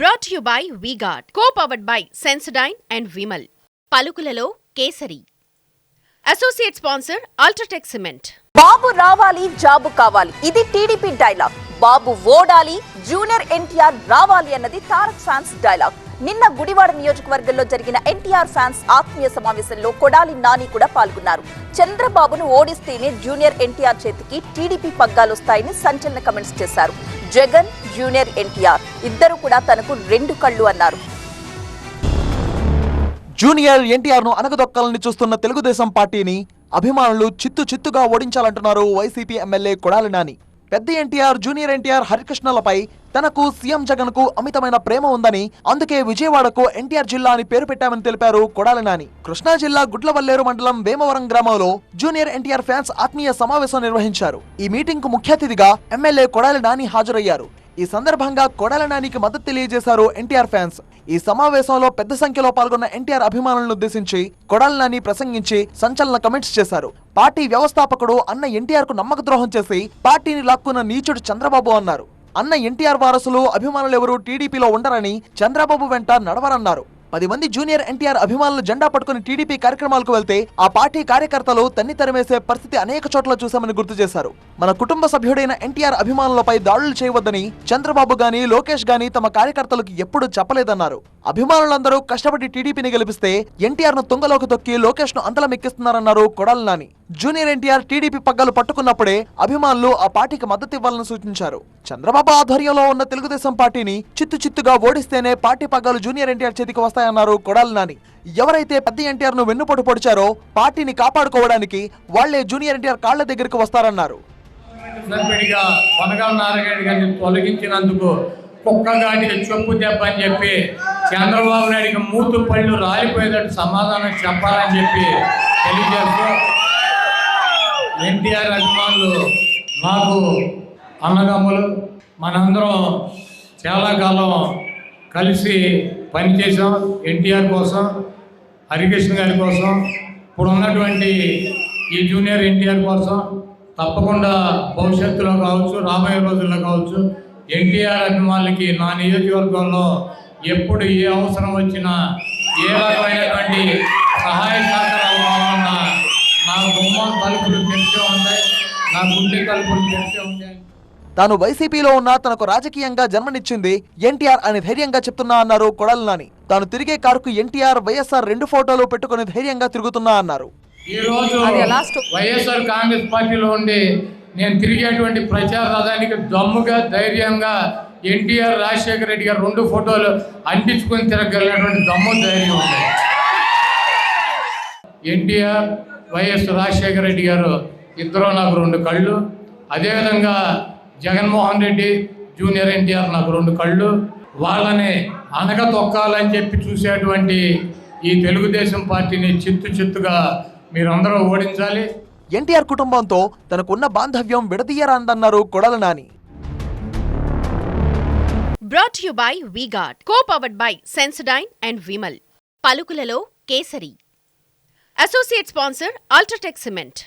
Brought you by V Guard co powered by Sensodyne and Vimal పలుకులలో Kesari. Associate sponsor UltraTech cement Babu రావాలి job కావాలి. ఇది TDP dialogue. Babu ఓడాలి junior NTR రావాలి అన్నది Tarak fans dialogue. నిన్న గుడివాడ నియోజకవర్గంలో జరిగిన ఎన్టీఆర్ ఫ్యాన్స్ ఆత్మీయ సమావేశంలో కొడాలి నాని కూడా పాల్గొన్నారు. చంద్రబాబును ఓడిస్తేనే జూనియర్ ఎన్టీఆర్ చేతికి టీడీపీ పగ్గాలొస్తాయని సంచలన కమెంట్స్ చేశారు. జగన్ జూనియర్ ఎన్టీఆర్ ఇద్దరు కూడా తనకు రెండు కళ్ళు అన్నారు. జూనియర్ ఎన్టీఆర్ను అనగదొక్కాలని చూస్తున్న తెలుగుదేశం పార్టీని అభిమానులు చిత్తు చిత్తుగా ఓడించాలంటున్నారు వైసీపీ ఎమ్మెల్యే కొడాలి నాని. పెద్ద ఎన్టీఆర్ జూనియర్ ఎన్టీఆర్ హరికృష్ణలపై తనకు సీఎం జగన్కు అమితమైన ప్రేమ ఉందని అందుకే విజయవాడకు ఎన్టీఆర్ జిల్లా అని పేరు పెట్టామని తెలిపారు కొడాలి నాని. కృష్ణా జిల్లా గుడ్లవల్లేరు మండలం వేమవరం గ్రామంలో జూనియర్ ఎన్టీఆర్ ఫ్యాన్స్ ఆత్మీయ సమావేశం నిర్వహించారు. ఈ మీటింగ్కు ముఖ్య అతిథిగా ఎమ్మెల్యే కొడాలి నాని హాజరయ్యారు. ఈ సందర్భంగా కొడాల నానికి మద్దతు తెలియజేశారు ఎన్టీఆర్ ఫ్యాన్స్. ఈ సమావేశంలో పెద్ద సంఖ్యలో పాల్గొన్న ఎన్టీఆర్ అభిమానులను ఉద్దేశించి కొడాల నాని ప్రసంగించి సంచలన కమెంట్స్ చేశారు. పార్టీ వ్యవస్థాపకుడు అన్న ఎన్టీఆర్కు నమ్మక ద్రోహం చేసి పార్టీని లాక్కున్న నీచుడు చంద్రబాబు అన్నారు. అన్న ఎన్టీఆర్ వారసులు అభిమానులు ఎవరు టీడీపీలో ఉండరని చంద్రబాబు వెంట నడవరన్నారు. పది మంది జూనియర్ ఎన్టీఆర్ అభిమానులు జెండా పట్టుకుని టీడీపీ కార్యక్రమాలకు వెళ్తే ఆ పార్టీ కార్యకర్తలు తన్ని తరిమేసే పరిస్థితి అనేక చోట్ల చూశామని గుర్తు చేశారు. మన కుటుంబ సభ్యుడైన ఎన్టీఆర్ అభిమానులపై దాడులు చేయవద్దని చంద్రబాబు గాని లోకేష్ గాని తమ కార్యకర్తలకు ఎప్పుడు చెప్పలేదన్నారు. అభిమానులందరూ కష్టపడి టీడీపీని గెలిపిస్తే ఎన్టీఆర్ను తుంగలోకి తొక్కి లోకేష్ను అంతలం ఎక్కిస్తున్నారన్నారు కొడాలి నాని. జూనియర్ ఎన్టీఆర్ టీడీపీ పగ్గాలు పట్టుకున్నప్పుడే అభిమానులు ఆ పార్టీకి మద్దతు ఇవ్వాలని సూచించారు. చంద్రబాబు ఆధ్వర్యంలో ఉన్న తెలుగుదేశం పార్టీని చిత్తు చిత్తుగా ఓడిస్తేనే పార్టీ పగ్గాలు జూనియర్ ఎన్టీఆర్ చేతికి వస్తాయన్నారు కొడాలి నాని. ఎవరైతే పెద్ద ఎన్టీఆర్ను వెన్నుపోటు పొడిచారో పార్టీని కాపాడుకోవడానికి వాళ్ళే జూనియర్ ఎన్టీఆర్ కాళ్ళ దగ్గరికి వస్తారన్నారు. సభ్యుడిగా నారాయణ గారిని తొలగించినందుకు కుక్కగాడికి చెప్పు దెబ్బ అని చెప్పి చంద్రబాబు నాయుడికి మూతు పళ్ళు రాలిపోయేటట్టు సమాధానం చెప్పాలని చెప్పి తెలియజేస్తూ ఎన్టీఆర్ అభిమానులు నాకు అన్నదమ్ములు మనందరం చాలా కాలం కలిసి పనిచేసాం ఎన్టీఆర్ కోసం హరికృష్ణ గారి కోసం. ఇప్పుడు ఉన్నటువంటి ఈ జూనియర్ ఎన్టీఆర్ కోసం తప్పకుండా భవిష్యత్తులో కావచ్చు రాబోయే రోజుల్లో కావచ్చు ఎన్టీఆర్ అభిమానులకి నా నియోజకవర్గంలో ఎప్పుడు ఏ అవసరం వచ్చినా ఏ రకమైనటువంటి సహాయ సహకారాలు కావాలన్నా నా గుమ్మం తలుపులు తెరిచే ఉంటాయి నా గుండె తలుపులు తెరిచే ఉంటాయి తాను వైసీపీలో ఉన్నా తనకు రాజకీయంగా జన్మనిచ్చింది ఎన్టీఆర్ అని ధైర్యంగా చెప్తున్నా అన్నారు కొడాలి నాని తాను తిరిగే కారుకు ఎన్టీఆర్ వైఎస్ఆర్ రెండు ఫోటోలు పెట్టుకుని ధైర్యంగా తిరుగుతున్నా అన్నారు. ఈ రోజు అది ఎలా స్టో- వైఎస్ఆర్ కాంగ్రెస్ పార్టీలో ఉండి నేను తిరిగేటువంటి ప్రచార రథానికి దమ్ముగా ధైర్యంగా ఎన్టీఆర్ రాజశేఖర రెడ్డి గారు రెండు ఫోటోలు అంటించుకొని తిరగలిగినటువంటి దమ్ము ధైర్యం ఉంది. ఎన్టీఆర్ వైఎస్ రాజశేఖర రెడ్డి గారు ఇద్దరు నాకు రెండు కళ్ళు. అదేవిధంగా జగన్మోహన్ రెడ్డి జూనియర్ ఎన్టీఆర్ నాకు రెండు కళ్ళు. వాళ్ళని అనగ తొక్కాలని చెప్పి చూసేటువంటి ఈ తెలుగుదేశం పార్టీని చిత్తు చిత్తుగా మీరందరూ ఓడించాలి. ఎన్టీఆర్ కుటుంబంతో తనకున్న బాంధవ్యం విడదీయరాందన్నారు Kodali Nani. Brought you by V-Guard co powered by Sensodyne and Vimal పలుకులలో kesari. Associate sponsor UltraTech cement